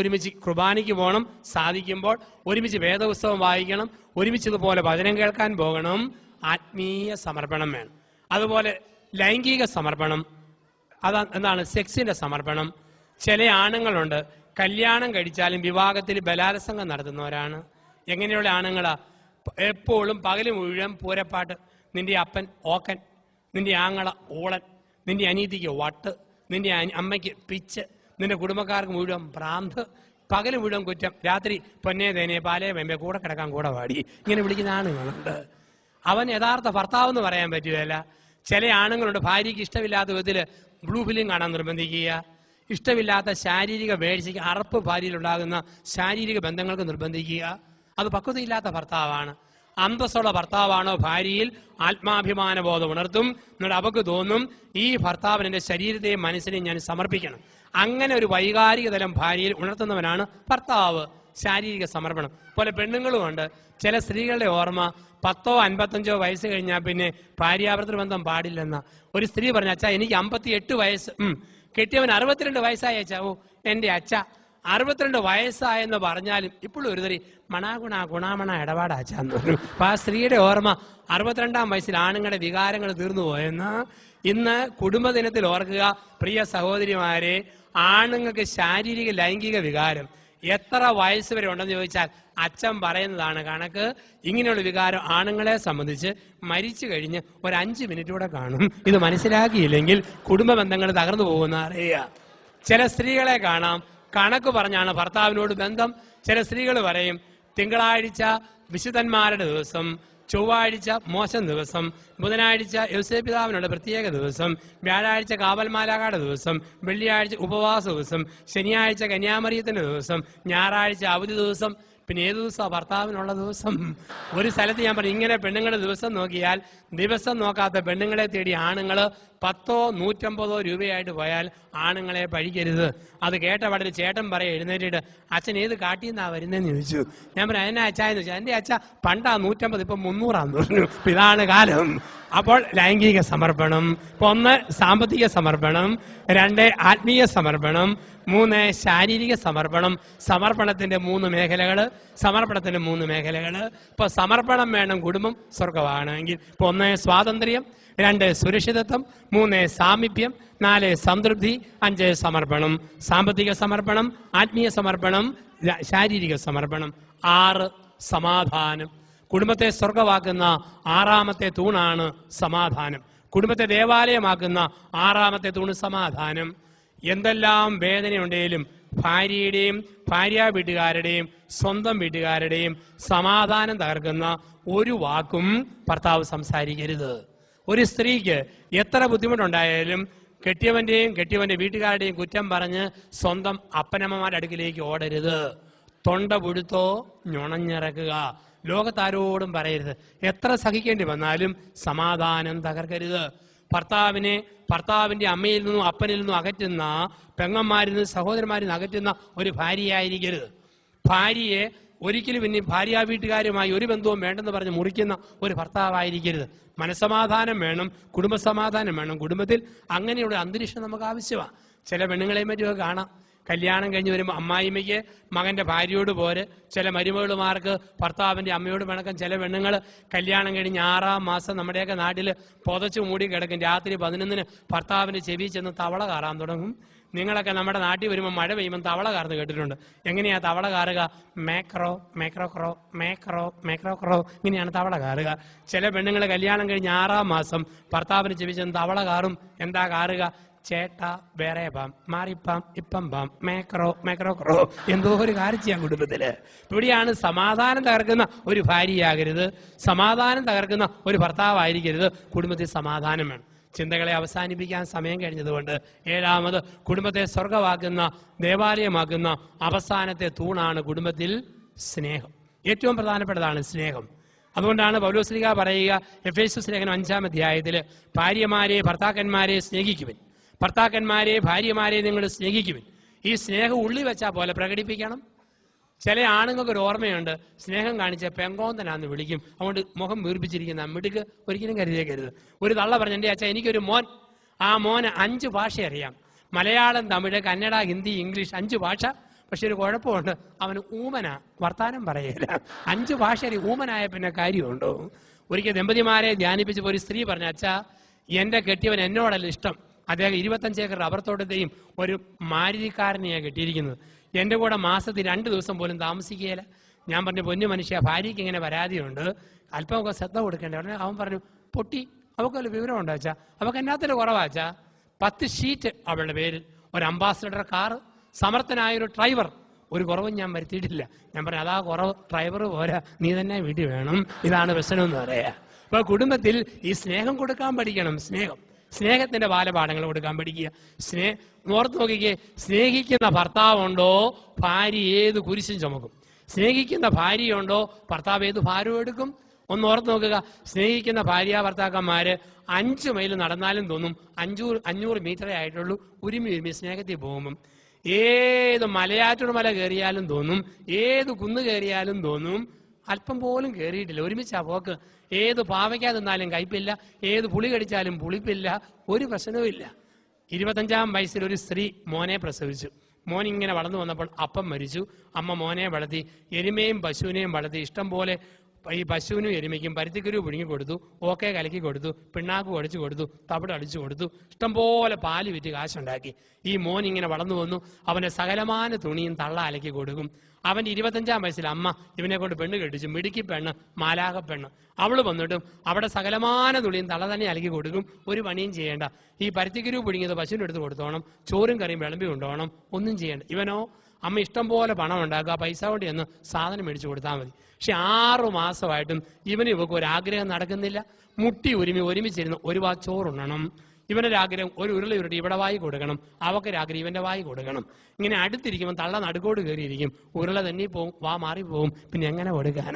ഒരുമിച്ച് കുർബാനയ്ക്ക് പോകണം സാധിക്കുമ്പോൾ ഒരുമിച്ച് വേദപുസ്തകം വായിക്കണം ഒരുമിച്ച് ഇതുപോലെ വചനം കേൾക്കാൻ പോകണം ആത്മീയ സമർപ്പണം വേണം. അതുപോലെ ലൈംഗിക സമർപ്പണം അതാ എന്താണ് സെക്സിന്റെ സമർപ്പണം. ചില ആണുങ്ങളുണ്ട് കല്യാണം കഴിച്ചാലും വിവാഹത്തിൽ ബലാത്സംഗം നടത്തുന്നവരാണ്. എങ്ങനെയുള്ള ആണുങ്ങളാ? എപ്പോഴും പകൽ മുഴുവൻ പൂരപ്പാട്ട് നിന്റെ അപ്പൻ ഓക്കൻ നിന്റെ ആങ്ങള ഓളൻ നിന്റെ അനീതിക്ക് വട്ട് നിന്റെ അമ്മയ്ക്ക് പിച്ച് നിന്റെ കുടുംബക്കാർക്ക് മുഴുവൻ പ്രാന്ത് പകൽ മുഴുവൻ കുറ്റം. രാത്രി പൊന്നേ തേനെ പാലേ വെമ്പേ കൂടെ കിടക്കാൻ കൂടെ പാടി. ഇങ്ങനെ വിളിക്കുന്ന ആണുങ്ങളുണ്ട്. അവൻ യഥാർത്ഥ ഭർത്താവ് എന്ന് പറയാൻ പറ്റുകയില്ല. ചില ആണുങ്ങളുണ്ട് ഭാര്യയ്ക്ക് ഇഷ്ടമില്ലാത്ത വിധത്തിൽ ബ്ലൂ ഫിലിം കാണാൻ നിർബന്ധിക്കുക. ഇഷ്ടമില്ലാത്ത ശാരീരിക വേഴ്ചയ്ക്ക് അറപ്പ് ഭാര്യയിലുണ്ടാകുന്ന ശാരീരിക ബന്ധങ്ങൾക്ക് നിർബന്ധിക്കുക. അത് പക്വതയില്ലാത്ത ഭർത്താവാണ്. അന്തസ്സുള്ള ഭർത്താവാണോ ഭാര്യയിൽ ആത്മാഭിമാന ബോധം ഉണർത്തും. എന്നിട്ട് അവക്ക് തോന്നും ഈ ഭർത്താവിന് എന്റെ ശരീരത്തെയും മനസ്സിനെയും ഞാൻ സമർപ്പിക്കണം. അങ്ങനെ ഒരു വൈകാരിക തലം ഭാര്യയിൽ ഉണർത്തുന്നവനാണ് ഭർത്താവ്. ശാരീരിക സമർപ്പണം. പോലെ പെണ്ണുങ്ങളുമുണ്ട് ചില സ്ത്രീകളുടെ ഓർമ്മ പത്തോ അൻപത്തഞ്ചോ വയസ്സ് കഴിഞ്ഞാൽ പിന്നെ ഭാര്യാഭർത്തൃ ബന്ധം പാടില്ലെന്ന. ഒരു സ്ത്രീ പറഞ്ഞ അച്ഛാ എനിക്ക് അമ്പത്തി എട്ട് വയസ്സ്. കെട്ടിയവൻ അറുപത്തിരണ്ട് വയസ്സായി അച്ഛാ. ഓ എന്റെ അച്ഛ. അറുപത്തിരണ്ട് വയസ്സായെന്ന് പറഞ്ഞാലും ഇപ്പോഴും ഒരുതരി മണാഗുണ ഗുണാമണ ഇടപാടാച്ചാന്ന് പറഞ്ഞു അപ്പൊ ആ സ്ത്രീയുടെ ഓർമ്മ അറുപത്തിരണ്ടാം വയസ്സിൽ ആണുങ്ങളുടെ വികാരങ്ങൾ തീർന്നു പോയെന്ന് ഇന്ന് കുടുംബദിനത്തിൽ ഓർക്കുക പ്രിയ സഹോദരിമാരെ ആണുങ്ങൾക്ക് ശാരീരിക ലൈംഗിക വികാരം എത്ര വയസ്സ് വരെ ഉണ്ടെന്ന് ചോദിച്ചാൽ അച്ഛൻ പറയുന്നതാണ് കണക്ക്. ഇങ്ങനെയുള്ള വികാരം ആണുങ്ങളെ സംബന്ധിച്ച് മരിച്ചു കഴിഞ്ഞ് ഒരു മിനിറ്റ് കൂടെ കാണും. ഇത് മനസ്സിലാക്കിയില്ലെങ്കിൽ കുടുംബ ബന്ധങ്ങൾ തകർന്നു പോകുന്ന അറിയുക ചില സ്ത്രീകളെ കാണാം. കണക്ക് പറഞ്ഞാണ് ഭർത്താവിനോട് ബന്ധം. ചില സ്ത്രീകൾ പറയും തിങ്കളാഴ്ച വിശുദ്ധന്മാരുടെ ദിവസം ചൊവ്വാഴ്ച മോശം ദിവസം ബുധനാഴ്ച യൗസേപിതാവിനുള്ള പ്രത്യേക ദിവസം വ്യാഴാഴ്ച കാവൽമാലാകാട് ദിവസം വെള്ളിയാഴ്ച ഉപവാസ ദിവസം ശനിയാഴ്ച കന്യാമറിയത്തിന്റെ ദിവസം ഞായറാഴ്ച അവധി ദിവസം പിന്നെ ഏത് ദിവസമാണ് ഭർത്താവിനുള്ള ദിവസം? ഒരു സ്ഥലത്ത് ഞാൻ പറഞ്ഞു ഇങ്ങനെ പെണ്ണുങ്ങളുടെ ദിവസം നോക്കിയാൽ ദിവസം നോക്കാത്ത പെണ്ണുങ്ങളെ തേടി ആണുങ്ങൾ പത്തോ നൂറ്റമ്പതോ രൂപയായിട്ട് പോയാൽ ആണുങ്ങളെ പഴിക്കരുത്. അത് കേട്ട വളരെ ചേട്ടൻ പറയാ എഴുന്നേറ്റിട്ട് അച്ഛൻ ഏത് കാട്ടിൽ നിന്നാ വരുന്നതെന്ന് ചോദിച്ചു. ഞാൻ പറഞ്ഞു എന്നെ അച്ഛാന്ന് ചോദിച്ചു. എന്റെ അച്ഛ പണ്ടാ നൂറ്റമ്പത് ഇപ്പൊ മുന്നൂറാന്ന് പറഞ്ഞു. ഇതാണ് കാലം. അപ്പോൾ ലൈംഗിക സമർപ്പണം ഇപ്പൊ ഒന്ന് സാമ്പത്തിക സമർപ്പണം രണ്ട് ആത്മീയ സമർപ്പണം മൂന്ന് ശാരീരിക സമർപ്പണം സമർപ്പണത്തിന്റെ മൂന്ന് മേഖലകൾ സമർപ്പണത്തിന്റെ മൂന്ന് മേഖലകൾ ഇപ്പൊ സമർപ്പണം വേണം കുടുംബം സ്വർഗമാണെങ്കിൽ ഇപ്പൊ ഒന്ന് സ്വാതന്ത്ര്യം രണ്ട് സുരക്ഷിതത്വം മൂന്ന് സാമീപ്യം നാല് സംതൃപ്തി അഞ്ച് സമർപ്പണം. സാമ്പത്തിക സമർപ്പണം ആത്മീയ സമർപ്പണം ശാരീരിക സമർപ്പണം. ആറ് സമാധാനം. കുടുംബത്തെ സ്വർഗമാക്കുന്ന ആറാമത്തെ തൂണാണ് സമാധാനം. കുടുംബത്തെ ദേവാലയമാക്കുന്ന ആറാമത്തെ തൂണ് സമാധാനം. എന്തെല്ലാം വേദനയുണ്ടെങ്കിലും ഭാര്യയുടെയും ഭാര്യ വീട്ടുകാരുടെയും സ്വന്തം വീട്ടുകാരുടെയും സമാധാനം തകർക്കുന്ന ഒരു വാക്കും ഭർത്താവ് സംസാരിക്കരുത്. ഒരു സ്ത്രീക്ക് എത്ര ബുദ്ധിമുട്ടുണ്ടായാലും കെട്ടിയവന്റെയും കെട്ടിയവന്റെ വീട്ടുകാരുടെയും കുറ്റം പറഞ്ഞ് സ്വന്തം അപ്പനമ്മമാരുടെ അടുക്കിലേക്ക് ഓടരുത്. തൊണ്ട പുഴുത്തോ ഞുണഞ്ഞിറക്കുക. ലോകത്താരോടും പറയരുത്. എത്ര സഹിക്കേണ്ടി വന്നാലും സമാധാനം തകർക്കരുത്. ഭർത്താവിനെ ഭർത്താവിന്റെ അമ്മയിൽ നിന്നും അപ്പനിൽ നിന്നും അകറ്റുന്ന പെങ്ങന്മാരിൽ നിന്ന് സഹോദരന്മാരിൽ നിന്ന് അകറ്റുന്ന ഒരു ഭാര്യയായിരിക്കരുത്. ഭാര്യയെ ഒരിക്കലും ഇനി ഭാര്യ വീട്ടുകാരുമായി ഒരു ബന്ധവും വേണ്ടെന്ന് പറഞ്ഞ് മുറിക്കുന്ന ഒരു ഭർത്താവായിരിക്കരുത്. മനസമാധാനം വേണം കുടുംബസമാധാനം വേണം. കുടുംബത്തിൽ അങ്ങനെയുള്ള അന്തരീക്ഷം നമുക്ക് ആവശ്യമാണ് ചില പെണ്ണുങ്ങളെയും പറ്റിയൊക്കെ കാണാം. കല്യാണം കഴിഞ്ഞ് വരുമ്പോൾ അമ്മായിമ്മയ്ക്ക് മകന്റെ ഭാര്യയോട് പോര്. ചില മരുമകളുമാർക്ക് ഭർത്താവിന്റെ അമ്മയോട് പിണക്കം ചില പെണ്ണുങ്ങൾ കല്യാണം കഴിഞ്ഞ് ആറാം മാസം നമ്മുടെയൊക്കെ നാട്ടിൽ പുതച്ചു മൂടി കിടക്കും. രാത്രി പതിനൊന്നിന് ഭർത്താവിന്റെ ചെവി ചെന്ന് തവള കാറാൻ തുടങ്ങും. നിങ്ങളൊക്കെ നമ്മുടെ നാട്ടിൽ വരുമ്പോൾ മഴ പെയ്യുമ്പോൾ തവള കാർന്ന് കേട്ടിട്ടുണ്ട്. എങ്ങനെയാ തവള കാറുക? മേക്രോ മേക്രോ ക്രോ മേക്രോ മേക്രോ ക്രോ. ഇങ്ങനെയാണ് തവള കാറുക. ചില പെണ്ണുങ്ങൾ കല്യാണം കഴിഞ്ഞ് ആറാം മാസം ഭർത്താവിന് ചെവിച്ചെന്ന് തവള കാറും. എന്താ കാറുക? ചേട്ട വേറെ പാം മാറിപ്പാം ഇപ്പം പാം മേക്രോ മേക്രോ ക്രോ എന്തോ ഒരു കാര്യം കുടുംബത്തിൽ. ഇവിടെയാണ് സമാധാനം തകർക്കുന്ന ഒരു ഭാര്യയാകരുത് സമാധാനം തകർക്കുന്ന ഒരു ഭർത്താവായിരിക്കരുത് കുടുംബത്തിൽ സമാധാനം വേണം. ചിന്തകളെ അവസാനിപ്പിക്കാൻ സമയം കഴിഞ്ഞതുകൊണ്ട് ഏഴാമത് കുടുംബത്തെ സ്വർഗമാക്കുന്ന ദേവാലയമാക്കുന്ന അവസാനത്തെ തൂണാണ് കുടുംബത്തിൽ സ്നേഹം. ഏറ്റവും പ്രധാനപ്പെട്ടതാണ് സ്നേഹം. അതുകൊണ്ടാണ് പൗലോസ്ലിക പറയുക എഫ് എസ് ലേഖനം അഞ്ചാം അധ്യായത്തിൽ ഭാര്യമാരെ ഭർത്താക്കന്മാരെ സ്നേഹിക്കുവിൻ. ഭർത്താക്കന്മാരെ ഭാര്യമാരെ നിങ്ങൾ സ്നേഹിക്കുവിൻ. ഈ സ്നേഹം ഉള്ളി വെച്ചാൽ പോലെ പ്രകടിപ്പിക്കണം. ചില ആണുങ്ങൾക്ക് ഒരു ഓർമ്മയുണ്ട് സ്നേഹം കാണിച്ച പെങ്കോന്തനാന്ന് വിളിക്കും. അതുകൊണ്ട് മുഖം വീർപ്പിച്ചിരിക്കുന്ന മിടുക്ക് ഒരിക്കലും കരുതിയേക്കരുത് ഒരു തള്ള പറഞ്ഞു എന്റെ അച്ഛാ എനിക്കൊരു മോൻ. ആ മോന് അഞ്ച് ഭാഷ അറിയാം. മലയാളം തമിഴ് കന്നഡ ഹിന്ദി ഇംഗ്ലീഷ് അഞ്ച് ഭാഷ. പക്ഷെ ഒരു കുഴപ്പമുണ്ട് അവന് ഊമന. വർത്താനം പറയല അഞ്ച് ഭാഷയിൽ ഊമനായ പിന്നെ കാര്യമുണ്ടോ? ഒരിക്കൽ ദമ്പതിമാരെ ധ്യാനിപ്പിച്ചപ്പോൾ ഒരു സ്ത്രീ പറഞ്ഞു അച്ഛാ എന്റെ കെട്ടിയവൻ എന്നോടല്ല ഇഷ്ടം. അദ്ദേഹം ഇരുപത്തഞ്ച് ഏക്കർ റബ്ബർ തോട്ടത്തെയും ഒരു മാരുതിക്കാരനെയാണ് കെട്ടിയിരിക്കുന്നത്. എന്റെ കൂടെ മാസത്തിൽ രണ്ട് ദിവസം പോലും താമസിക്കുകയില്ല. ഞാൻ പറഞ്ഞു പൊന്നു മനുഷ്യ ഭാര്യയ്ക്ക് ഇങ്ങനെ പരാതിയുണ്ട്. അല്പമൊക്കെ ശ്രദ്ധ കൊടുക്കേണ്ട ഉടനെ അവൻ പറഞ്ഞു പൊട്ടി അവൾക്ക് വല്ല വിവരം ഉണ്ടോ അച്ഛാ? അവൾക്ക് എന്നാത്തിന് കുറവാച്ചാ പത്ത് ഷീറ്റ് അവളുടെ പേരിൽ ഒരു അംബാസഡർ കാറ് സമർത്ഥനായ ഒരു ഡ്രൈവർ. ഒരു കുറവും ഞാൻ വരുത്തിയിട്ടില്ല. ഞാൻ പറഞ്ഞു അതാ കുറവ് ഡ്രൈവർ പോരാ. നീ തന്നെ വീട്ടിൽ വേണം. ഇതാണ് പ്രശ്നം എന്ന് പറയാ. അപ്പൊ കുടുംബത്തിൽ ഈ സ്നേഹം കൊടുക്കാൻ പഠിക്കണം സ്നേഹം. സ്നേഹത്തിന്റെ ബാലപാഠങ്ങൾ കൊടുക്കാൻ പഠിക്കുക. സ്നേ ഓർത്ത് നോക്കിക്കേ സ്നേഹിക്കുന്ന ഭർത്താവുണ്ടോ ഭാര്യ ഏത് കുരിശും ചുമക്കും. സ്നേഹിക്കുന്ന ഭാര്യയുണ്ടോ ഭർത്താവ് ഏത് ഭാരവും എടുക്കും. ഒന്ന് ഓർത്ത് നോക്കുക സ്നേഹിക്കുന്ന ഭാര്യ ഭർത്താക്കന്മാര് അഞ്ച് മൈൽ നടന്നാലും തോന്നും അഞ്ചൂറ് അഞ്ഞൂറ് മീറ്ററേ ആയിട്ടുള്ളൂ ഉരുമി ഉരുമി സ്നേഹത്തിൽ പോകുമ്പം. ഏത് മലയാറ്റൂർ മല കയറിയാലും തോന്നും ഏത് കുന്ന് കയറിയാലും തോന്നും അല്പം പോലും കയറിയിട്ടില്ല ഒരുമിച്ചാ പോക്ക്. ഏത് പാവയ്ക്കാ തിന്നാലും കയ്പില്ല ഏത് പുളി കടിച്ചാലും പുളിപ്പില്ല ഒരു പ്രശ്നവും ഇല്ല. ഇരുപത്തഞ്ചാം വയസ്സിൽ ഒരു സ്ത്രീ മോനെ പ്രസവിച്ചു. മോൻ ഇങ്ങനെ വളർന്നു വന്നപ്പോൾ അപ്പം മരിച്ചു. അമ്മ മോനെ വളർത്തി. എരുമയും പശുവിനെയും വളർത്തി. ഇഷ്ടം പോലെ ഈ പശുവിനും എരുമയ്ക്കും പരുത്തിക്കുരു പുഴുങ്ങി കൊടുത്തു ഓക്കെ കലക്കി കൊടുത്തു പിണ്ണാക്ക് ഒടിച്ചു കൊടുത്തു തവിട് അടിച്ചു കൊടുത്തു ഇഷ്ടംപോലെ പാൽ വിറ്റ് കാശുണ്ടാക്കി. ഈ മോൻ ഇങ്ങനെ വളർന്നു വന്നു അവന്റെ സകലമാന തുണിയും തള്ള അലക്കി കൊടുക്കും. അവന്റെ ഇരുപത്തഞ്ചാം വയസ്സിൽ അമ്മ ഇവനെ കൊണ്ട് പെണ്ണ് കെട്ടിച്ചു മിടുക്കി പെണ്ണ് മാലാക പെണ്ണ്. അവൾ വന്നിട്ടും അവിടെ സകലമാന തുണിയും തള്ള തന്നെ അലക്കി കൊടുക്കും ഒരു പണിയും ചെയ്യേണ്ട. ഈ പരുത്തിക്കുരു പുഴുങ്ങിയത് പശുവിനെടുത്ത് കൊടുത്തോണം ചോറും കറിയും വിളമ്പി കൊണ്ടുപോകണം ഒന്നും ചെയ്യേണ്ട. ഇവനോ അമ്മ ഇഷ്ടം പോലെ പണം ഉണ്ടാക്കുക. പൈസ കൊണ്ട് ചെന്ന് സാധനം മേടിച്ചു കൊടുത്താൽ മതി. പക്ഷെ ആറു മാസമായിട്ടും ഇവന് ഇവക്ക് ഒരു ആഗ്രഹം നടക്കുന്നില്ല. മുട്ടി ഒരുമി ഒരുമിച്ചിരുന്ന് ഒരു വാ ചോറുണ്ണണം. ഇവനൊരാഗ്രഹം ഒരു ഉരുളി ഉരുട്ടി ഇവിടെ വായി കൊടുക്കണം. അവക്കൊരാഗ്രഹം ഇവന്റെ വായി കൊടുക്കണം. ഇങ്ങനെ അടുത്തിരിക്കുമ്പോൾ തള്ള നടുക്കോട് കയറിയിരിക്കും. ഉരുള തന്നെ പോവും വാ മാറി പോവും. പിന്നെ എങ്ങനെ കൊടുക്കാൻ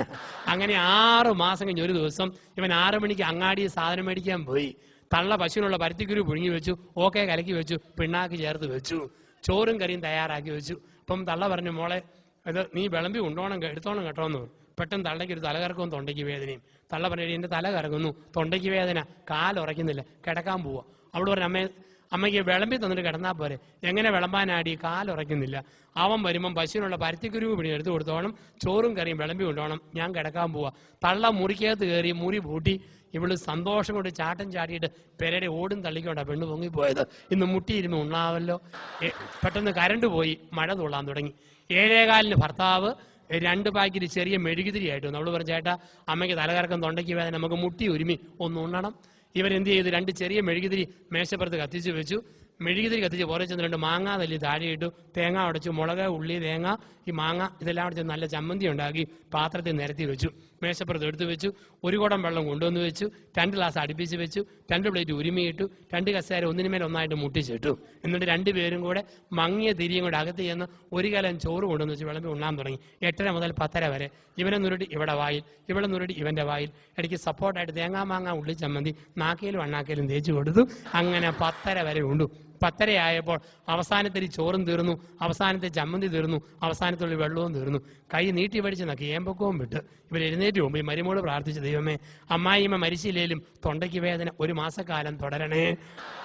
അങ്ങനെ ആറ് മാസം കഴിഞ്ഞ് ഒരു ദിവസം ഇവൻ ആറ് മണിക്ക് അങ്ങാടി സാധനം മേടിക്കാൻ പോയി. തള്ള പശുവിനുള്ള പരുത്തിക്കുരു പുഴുങ്ങി വെച്ചു. ഓക്കെ കലക്കി വെച്ചു. പിണ്ണാക്ക് ചേർത്ത് വെച്ചു. ചോറും കറിയും തയ്യാറാക്കി വെച്ചു. അപ്പം തള്ള പറഞ്ഞു മോളെ ഇത് നീ വിളമ്പി കൊണ്ടോണം എടുത്തോണം കേട്ടോ എന്ന് പെട്ടെന്ന് തള്ളയ്ക്ക് ഒരു തലകറക്കവും തൊണ്ടയ്ക്ക് വേദനയും. തള്ള പറഞ്ഞു എന്റെ തല കറങ്ങുന്നു തൊണ്ടയ്ക്ക് വേദന കാലുറയ്ക്കുന്നില്ല കിടക്കാൻ പോവാ. അവിടെ പറഞ്ഞു അമ്മേ അമ്മയ്ക്ക് വിളമ്പി തന്നിട്ട് കിടന്നാൽ പോരെ. എങ്ങനെ വിളമ്പാനാടി? കാലുറയ്ക്കുന്നില്ല. അവൻ വരുമ്പം പശുവിനുള്ള പരുത്തിക്കുരുവ് പിടി എടുത്തു കൊടുത്തോണം. ചോറും കറിയും വിളമ്പി കൊണ്ടോണം. ഞാൻ കിടക്കാൻ പോവാ. തള്ള മുറിക്കകത്ത് കയറി മുറി പൂട്ടി ഇവൾ സന്തോഷം കൊണ്ട് ചാട്ടം ചാടിയിട്ട് പെരയുടെ ഓടും തള്ളിക്കൊണ്ടാ പെണ്ണ് പൊങ്ങിപ്പോയത്. ഇന്ന് മുട്ടിയിരുന്ന് ഉണ്ണാവല്ലോ. പെട്ടെന്ന് കരണ്ട് പോയി. മഴ തുള്ളാൻ തുടങ്ങി. ഏഴേകാലിന് ഭർത്താവ് രണ്ട് പാക്കറ്റ് ചെറിയ മെഴുകുതിരിയായിട്ട് നമ്മൾ പറഞ്ഞു ചേട്ടാ അമ്മയ്ക്ക് തലകറക്കം തൊണ്ടയ്ക്ക് വേദന. നമുക്ക് മുട്ടി ഒരുമി. ഒന്ന് ഉണ്ണണം. ഇവൻ എന്ത് ചെയ്തു? രണ്ട് ചെറിയ മെഴുകുതിരി മേശപ്പുറത്ത് കത്തിച്ചു വെച്ചു. മെഴുകുതിരി കത്തിച്ച് പുറത്ത് ചെന്ന് രണ്ട് മാങ്ങ തല്ലി താഴെയിട്ടു തേങ്ങ ഉടച്ചു മുളക് ഉള്ളി തേങ്ങ ഈ മാങ്ങ ഇതെല്ലാം അടച്ച് നല്ല ചമ്മന്തി ഉണ്ടാക്കി പാത്രത്തിൽ നിരത്തി വെച്ചു. മേശപ്പുറത്ത് എടുത്തു വെച്ചു ഒരു കുടം വെള്ളം കൊണ്ടുവന്ന് വെച്ചു രണ്ട് ഗ്ലാസ് അടുപ്പിച്ച് വെച്ചു രണ്ട് പ്ലേറ്റ് ഉരുമിയിട്ടു രണ്ട് കസേര ഒന്നിനുമേൽ ഒന്നായിട്ട് മുട്ടിച്ചിട്ടു. എന്നിട്ട് രണ്ടുപേരും കൂടെ മങ്ങിയ തിരിയും കൂടെ അകത്ത് ചെന്ന് ഒരു കലം ചോറ് കൊണ്ടുവന്ന് വെച്ച് വിളമ്പി ഉണ്ണാൻ തുടങ്ങി. എട്ടര മുതൽ പത്തര വരെ. ഇവനെ നുരുട്ടി ഇവിടെ വായിൽ ഇവിടെ നുരുട്ടി ഇവന്റെ വായിൽ. ഇടയ്ക്ക് സപ്പോർട്ടായിട്ട് തേങ്ങാ മാങ്ങ ഉള്ളി ചമ്മന്തി നാക്കയിലും അണ്ണാക്കയിലും തേച്ച് കൊടുത്തു. അങ്ങനെ പത്തര വരെ ഉണ്ടു. പത്തരയായപ്പോൾ അവസാനത്തിൽ ചോറും തീർന്നു അവസാനത്തെ ചമ്മന്തി തീർന്നു അവസാനത്തുള്ള വെള്ളവും തീർന്നു. കൈ നീട്ടി പഠിച്ച് നക്കി ഏമ്പക്കവും വിട്ട്. ഇവർ എഴുന്നേറ്റ് പോകുമ്പോൾ ഈ മരുമോൾ പ്രാർത്ഥിച്ച ദൈവമേ അമ്മായിമ്മ മരിച്ചില്ലേലും തൊണ്ടയ്ക്ക് വേദന ഒരു മാസക്കാലം തുടരണേ.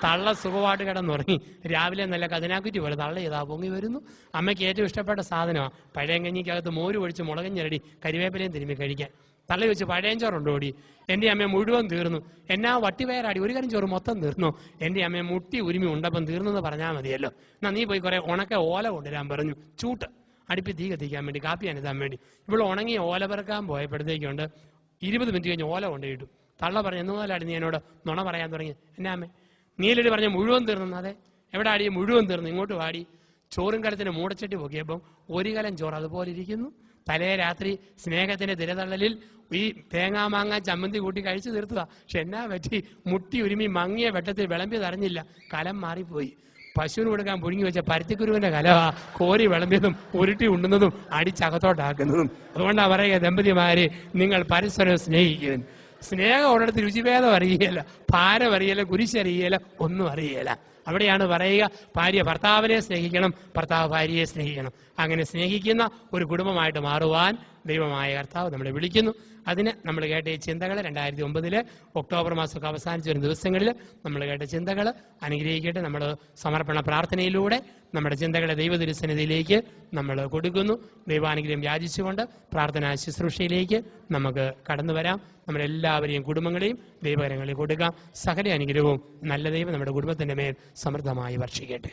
തള്ള സുഖമായിട്ട് കിടന്നുറങ്ങി. രാവിലെ നല്ല കതിനാക്കുറ്റി പോലെ തള്ള ചെയ്താ പൊങ്ങി വരുന്നു. അമ്മയ്ക്ക് ഏറ്റവും ഇഷ്ടപ്പെട്ട സാധനമാണ് പഴയ കഞ്ഞിക്കകത്ത് മോര് ഒഴിച്ച് മുളകഞ്ഞരടി കരിവേപ്പിലയും തിരുമ്മി കഴിക്കാൻ. തള്ളി വെച്ച് പഴയഞ്ചോറുണ്ടോ ഓടി. എന്റെ അമ്മ മുഴുവൻ തീർന്നു. എന്നാ വട്ടിവയറാടി ഒരു കാര്യം ചോറ് മൊത്തം തീർന്നു. എന്റെ അമ്മ മുട്ടി ഉരുമി ഉണ്ടപ്പം തീർന്നെന്ന് പറഞ്ഞാൽ മതിയല്ലോ. എന്നാ നീ പോയി കുറെ ഉണക്ക ഓല കൊണ്ടുവരാൻ പറഞ്ഞു. ചൂട്ട്. അടുപ്പി തീ കത്തിക്കാൻ വേണ്ടി കാപ്പി അനത്താൻ വേണ്ടി. ഇവിടെ ഉണങ്ങി ഓല പെറുക്കാൻ പോയപ്പോഴത്തേക്കുണ്ട് ഇരുപത് മിനിറ്റ് കഴിഞ്ഞ് ഓല കൊണ്ടുപോയിട്ടു. തള്ള പറഞ്ഞു എന്ന് മുതലാടി നീ എന്നോട് നുണ പറയാൻ തുടങ്ങി? എന്നാ അമ്മേ നീലടി പറഞ്ഞ മുഴുവൻ തീർന്നു. അതെ എവിടെ ആടി മുഴുവൻ തീർന്നു. ഇങ്ങോട്ട് വാടി. ചോറും കലത്തിന് മൂടച്ചട്ടി പൊക്കിയപ്പം ഒരു കലം ചോറ് അതുപോലെ ഇരിക്കുന്നു. തലേ രാത്രി സ്നേഹത്തിന്റെ തിരതള്ളലിൽ ഈ തേങ്ങാ മാങ്ങ ചമ്മന്തി കൂട്ടി കഴിച്ചു തീർത്തതാ. പക്ഷെ എന്നാ പറ്റി? മുട്ടി ഉരുമി മങ്ങിയ വെട്ടത്തിൽ വിളമ്പി തറഞ്ഞില്ല കലം മാറിപ്പോയി. പശുവിന് കൊടുക്കാൻ പുഴുങ്ങി വെച്ച പരുത്തിക്കുരുവിന്റെ കലവാ കോരി വിളമ്പിയതും ഉരുട്ടി ഉണ്ണുന്നതും അടിച്ചകത്തോട്ടാക്കുന്നതും. അതുകൊണ്ടാണ് പറയുക ദമ്പതിമാരെ നിങ്ങൾ പരസ്പരം സ്നേഹിക്കുവിൻ. സ്നേഹം ഉള്ളിടത്ത് രുചിഭേദം അറിയല ഭാരം അറിയില്ല കുരിശറിയില്ല ഒന്നും അറിയില്ല അവിടെയാണ് പറയുക ഭാര്യ ഭർത്താവിനെ സ്നേഹിക്കണം ഭർത്താവ് ഭാര്യയെ സ്നേഹിക്കണം. അങ്ങനെ സ്നേഹിക്കുന്ന ഒരു കുടുംബമായിട്ട് മാറുവാൻ ദൈവമായ കർത്താവ് നമ്മളെ വിളിക്കുന്നു. അതിന് നമ്മൾ കേട്ട ഈ ചിന്തകൾ രണ്ടായിരത്തി ഒമ്പതിൽ ഒക്ടോബർ മാസമൊക്കെ അവസാനിച്ച വരുന്ന ദിവസങ്ങളിൽ നമ്മൾ കേട്ട ചിന്തകൾ അനുഗ്രഹിക്കട്ടെ. നമ്മൾ സമർപ്പണ പ്രാർത്ഥനയിലൂടെ നമ്മുടെ ചിന്തകളെ ദൈവതിരുസന്നിധിയിലേക്ക് നമ്മൾ കൊടുക്കുന്നു. ദൈവാനുഗ്രഹം യാചിച്ചുകൊണ്ട് പ്രാർത്ഥനാ ശുശ്രൂഷയിലേക്ക് നമുക്ക് കടന്നു വരാം. നമ്മളെല്ലാവരെയും കുടുംബങ്ങളെയും ദൈവകരങ്ങളിൽ കൊടുക്കാം. സകല അനുഗ്രഹവും നല്ല ദൈവം നമ്മുടെ കുടുംബത്തിന്റെ മേൽ സമൃദ്ധമായി വർഷിക്കട്ടെ.